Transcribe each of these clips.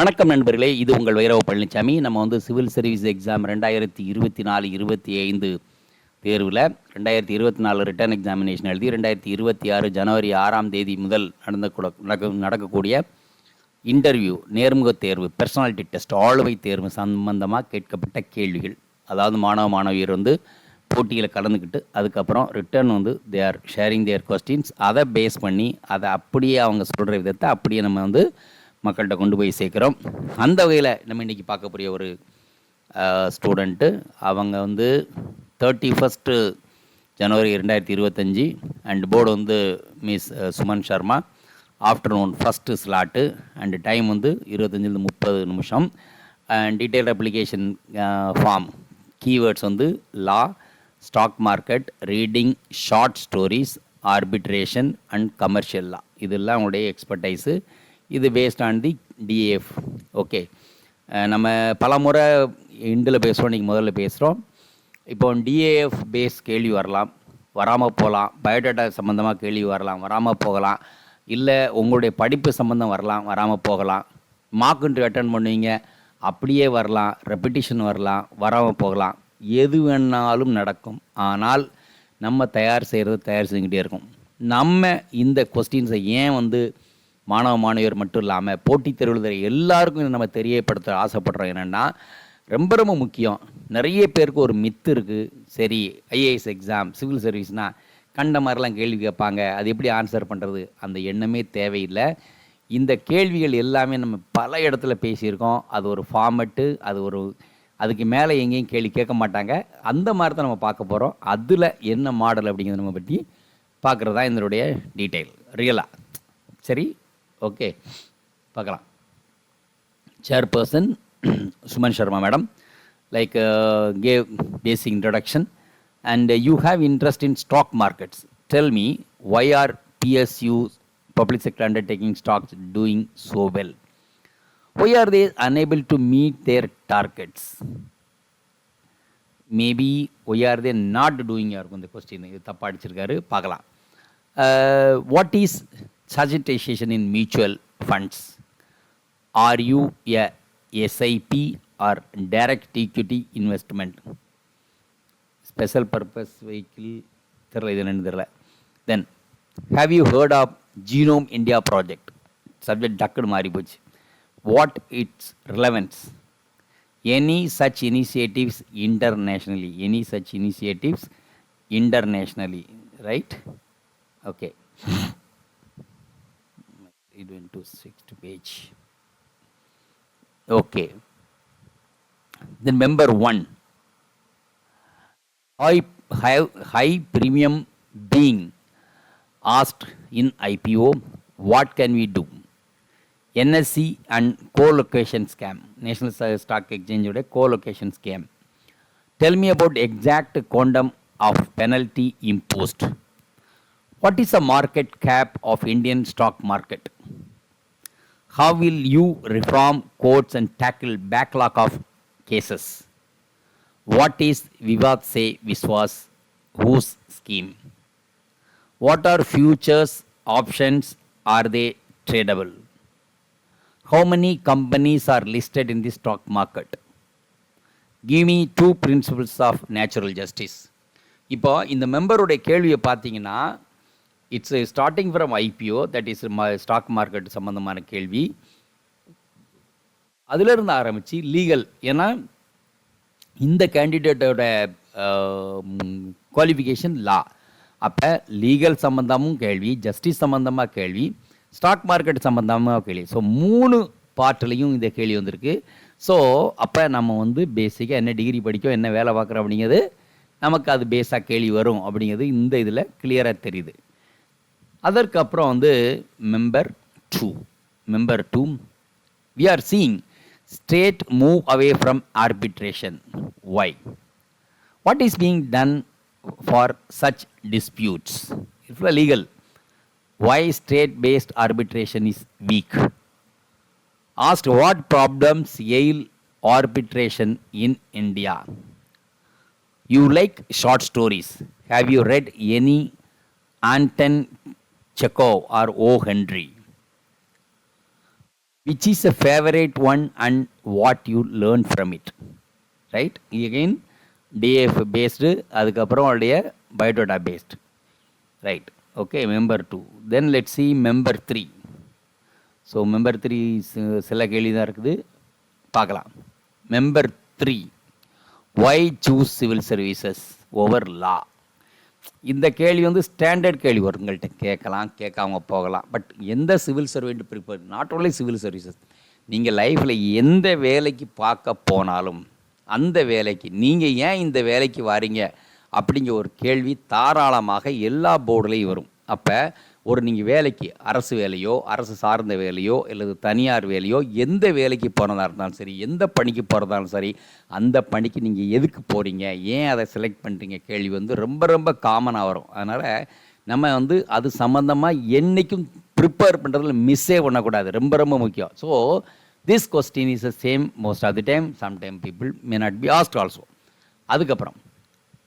வணக்கம் நண்பர்களே இது உங்கள் வைரவ பழனிசாமி நம்ம வந்து சிவில் சர்வீஸ் எக்ஸாம் ரெண்டாயிரத்தி இருபத்தி நாலு இருபத்தி ஐந்து தேர்வில் ரெண்டாயிரத்தி இருபத்தி நாலு ரிட்டர்ன் எக்ஸாமினேஷன் எழுதி ரெண்டாயிரத்தி இருபத்தி ஆறு ஜனவரி ஆறாம் தேதி முதல் நடந்த நடக்க நடக்கக்கூடிய இன்டர்வியூ நேர்முக தேர்வு பர்சனாலிட்டி டெஸ்ட் ஆளுவை தேர்வு சம்பந்தமாக கேட்கப்பட்ட கேள்விகள். அதாவது மாணவ மாணவியர் வந்து போட்டியில் கலந்துக்கிட்டு அதுக்கப்புறம் ரிட்டர்ன் வந்து they are sharing their questions அதை பேஸ் பண்ணி அதை அப்படியே அவங்க சொல்கிற விதத்தை அப்படியே நம்ம வந்து மக்கள்கிட்ட கொண்டு போய் சேர்க்குறோம். அந்த வகையில் நம்ம இன்றைக்கி பார்க்கக்கூடிய ஒரு ஸ்டூடெண்ட்டு அவங்க வந்து தேர்ட்டி ஃபஸ்ட்டு ஜனவரி ரெண்டாயிரத்தி இருபத்தஞ்சி அண்ட் போர்டு வந்து miss Suman Sharma. Afternoon first slot and time வந்து இருபத்தஞ்சிலிருந்து முப்பது நிமிஷம். And detail application form keywords வந்து law stock market reading short stories arbitration and commercial law இதெல்லாம் அவங்களுடைய எக்ஸ்பர்டைஸு இது based on the DAF okay நம்ம பல முறை இண்டில் பேசுகிறோம் இன்றைக்கி முதல்ல பேசுகிறோம் இப்போ டிஏஎஃப் பேஸ் கேள்வி வரலாம். வராமல் போகலாம். பயோடேட்டா சம்மந்தமாக கேள்வி வரலாம். வராமல் போகலாம். இல்லை உங்களுடைய படிப்பு சம்மந்தம் வரலாம். வராமல் போகலாம். மார்க் இன்ட்ரி அட்டன் பண்ணுவீங்க. அப்படியே வரலாம். ரெப்பிட்டிஷன் வரலாம். வராமல் போகலாம். எது வேணாலும் நடக்கும். ஆனால் நம்ம தயார் செய்கிறது தயார் செஞ்சுக்கிட்டே இருக்கும். நம்ம இந்த கொஸ்டின்ஸை ஏன் வந்து மாணவ மாணவியர் மட்டும் இல்லாமல் போட்டித் தேர்வில் எல்லாருக்கும் இதை நம்ம தெரியப்படுத்த ஆசைப்படுறோம் என்னென்னா ரொம்ப ரொம்ப முக்கியம். நிறைய பேருக்கு ஒரு மித்து இருக்குது சரி ஐஏஎஸ் எக்ஸாம் சிவில் சர்வீஸ்னால் கண்ட மாதிரிலாம் கேள்வி கேட்பாங்க. அது எப்படி ஆன்சர் பண்ணுறது அந்த எண்ணமே தேவையில்லை. இந்த கேள்விகள் எல்லாமே நம்ம பல இடத்துல பேசியிருக்கோம். அது ஒரு ஃபார்மெட்டு அது ஒரு அதுக்கு மேலே எங்கேயும் கேள்வி கேட்க மாட்டாங்க. அந்த மாதிரி தான் நம்ம பார்க்க போகிறோம் அதில் என்ன மாடல் அப்படிங்கிறத நம்ம பற்றி பார்க்குறது தான் இதனுடைய டீட்டெயில் ரியலாக சரி ஓகே பார்க்கலாம் chairperson Suman Sharma madam like gave basic introduction and you have interest in stock markets tell me why are PSU public sector undertaking stocks doing so well why are they unable to meet their targets maybe why are they not doing யாருக்கும் இந்த question இது தப்பாக அடிச்சிருக்காரு பார்க்கலாம் what is suggestion in mutual funds are you a SIP or direct equity investment special purpose vehicle தெரில இது என்னன்னு தெரில then have you heard of genome India project subject டக்குன்னு மாறி போச்சு. What its relevance any such initiatives internationally any such initiatives internationally right okay it went to sixth page. Okay. Then member one. High, high, high premium being asked in IPO, what can we do? NSC and co-location scam, National Stock Exchange உடைய co-location scam. Tell me about exact quantum of penalty imposed. What is the market cap of Indian stock market? How will you reform courts and tackle backlog of cases? What is Vivad Se Viswas? Whose scheme? What are futures options? Are they tradable? How many companies are listed in the stock market? Give me two principles of natural justice. இப்போ இந்த மெம்பருடைய கேள்வியை பார்த்தீங்கன்னா it's starting from IPO that is stock market சம்மந்தமான கேள்வி. அதிலிருந்து ஆரம்பித்து legal ஏன்னா இந்த கேண்டிடேட்டோட குவாலிஃபிகேஷன் லா அப்போ லீகல் சம்மந்தமும் கேள்வி ஜஸ்டிஸ் சம்மந்தமாக கேள்வி ஸ்டாக் மார்க்கெட் சம்மந்தமாக கேள்வி. ஸோ மூணு பார்ட்லேயும் இந்த கேள்வி வந்திருக்கு. ஸோ அப்போ நம்ம வந்து பேசிக்காக என்ன டிகிரி படிக்கும் என்ன வேலை பார்க்குறோம் அப்படிங்கிறது நமக்கு அது பேஸாக கேள்வி வரும் அப்படிங்கிறது இந்த இதில் கிளியராக தெரியுது. அதற்கப்புறம் வந்து member two member two we are seeing state move away from arbitration why what is being done for such disputes it's legal why state based arbitration is weak asked what problems Yale arbitration in India. You like short stories. Have you read any Anton Chekhov or O Henry. Which is a favourite one and what you learn from it right again DF based அதுக்கப்புறம் அவளுடைய biodata based right okay member two then let see member three so member three சில கேள்வி தான் இருக்குது பார்க்கலாம் member three why choose civil services over law இந்த கேள்வி வந்து ஸ்டாண்டர்ட் கேள்வி. வரும் உங்கள்கிட்ட கேட்கலாம் கேட்காம போகலாம். பட் எந்த civil servant prepare not only civil services நீங்கள் லைஃப்பில் எந்த வேலைக்கு பார்க்க போனாலும் அந்த வேலைக்கு நீங்கள் ஏன் இந்த வேலைக்கு வாரீங்க? அப்படிங்கிற ஒரு கேள்வி தாராளமாக எல்லா போர்டுலேயும் வரும். அப்போ ஒரு நீங்கள் வேலைக்கு அரசு வேலையோ அரசு சார்ந்த வேலையோ அல்லது தனியார் வேலையோ எந்த வேலைக்கு போகிறதா இருந்தாலும் சரி எந்த பணிக்கு போகிறதாலும் சரி அந்த பணிக்கு நீங்கள் எதுக்கு போகிறீங்க ஏன் அதை செலக்ட் பண்ணுறீங்க கேள்வி வந்து ரொம்ப ரொம்ப காமனாக வரும். அதனால் நம்ம வந்து அது சம்மந்தமாக என்றைக்கும் ப்ரிப்பேர் பண்ணுறதுல மிஸ்ஸே பண்ணக்கூடாது. ரொம்ப ரொம்ப முக்கியம். So this question is a same most of the time sometime people may not be asked also அதுக்கப்புறம்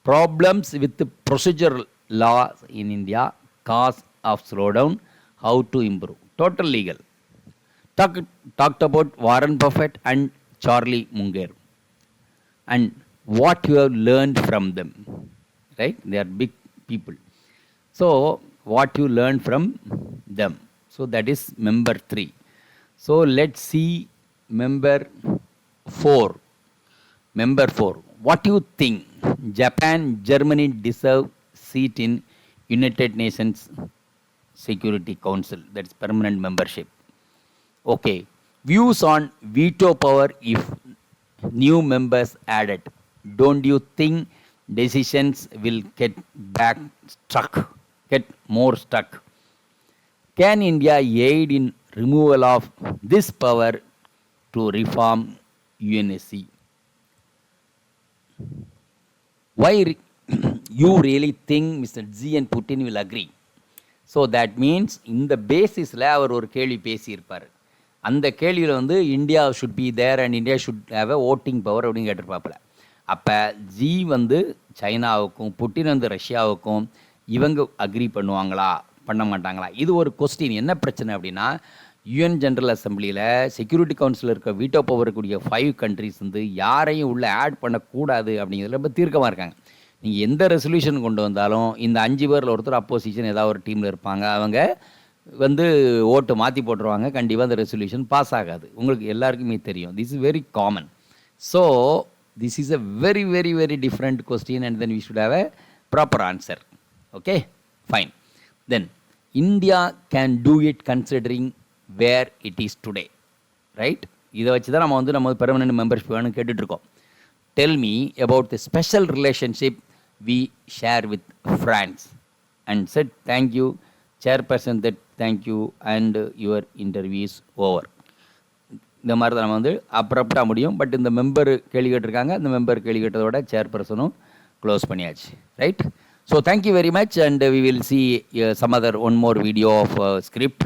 problems with procedure law in India cause of slowdown, how to improve. Total legal. Talk, talked about Warren Buffett and Charlie Munger and what you have learned from them. Right? They are big people. So, what you learned from them. So, that is member 3. So, let's see member 4. Member 4. What you think Japan, Germany deserve seat in United Nations Security Council. That's permanent membership. Okay. Views on veto power if new members added. Don't you think decisions will get back stuck, get more stuck? Can India aid in removal of this power to reform UNSC? Why re- you really think Mr. Xi and Putin will agree? So that means இந்த பேசிஸில் அவர் ஒரு கேள்வி பேசியிருப்பார். அந்த கேள்வியில் வந்து India should be there and India should have a voting power அப்படின்னு கேட்டிருப்பாப்புல. அப்போ ஜி வந்து சைனாவுக்கும் புட்டின் வந்து ரஷ்யாவுக்கும் இவங்க அக்ரி பண்ணுவாங்களா? பண்ண மாட்டாங்களா? இது ஒரு கொஸ்டின் என்ன பிரச்சனை அப்படின்னா யுஎன் ஜென்ரல் அசம்பிளியில் செக்யூரிட்டி கவுன்சில் இருக்க வீட்டோ பவர் இருக்கக்கூடிய ஃபைவ் கண்ட்ரிஸ் வந்து யாரையும் உள்ளே ஆட் பண்ணக்கூடாது அப்படிங்கிறதுல ரொம்ப தீர்க்கமாக இருக்காங்க. நீங்கள் எந்த ரெசல்யூஷன் கொண்டு வந்தாலும் இந்த அஞ்சு பேரில் ஒருத்தர் அப்போசிஷன் ஏதாவது ஒரு டீமில் இருப்பாங்க. அவங்க வந்து ஓட்டு மாற்றி போட்டுருவாங்க. கண்டிப்பாக அந்த ரெசல்யூஷன் பாஸ் ஆகாது. உங்களுக்கு எல்லாருக்குமே தெரியும். This is very common so this is a very very very different question and then we should have a proper answer okay fine then India can do it considering where it is today right இதை வச்சு தான் நம்ம வந்து நம்ம permanent membership வேணும்னு கேட்டுட்ருக்கோம் tell me about the special relationship we share with France and said thank you chairperson that thank you and your interviews over இந்த மாதிரி தான் நம்ம வந்து அப்ரப்டாக முடியும். பட் இந்த மெம்பர் கேள்வி கேட்டிருக்காங்க. இந்த மெம்பர் கேள்வி கேட்டதோட சேர்பர்சனும் க்ளோஸ் பண்ணியாச்சு. Right so thank you very much and we will see some other one more video of script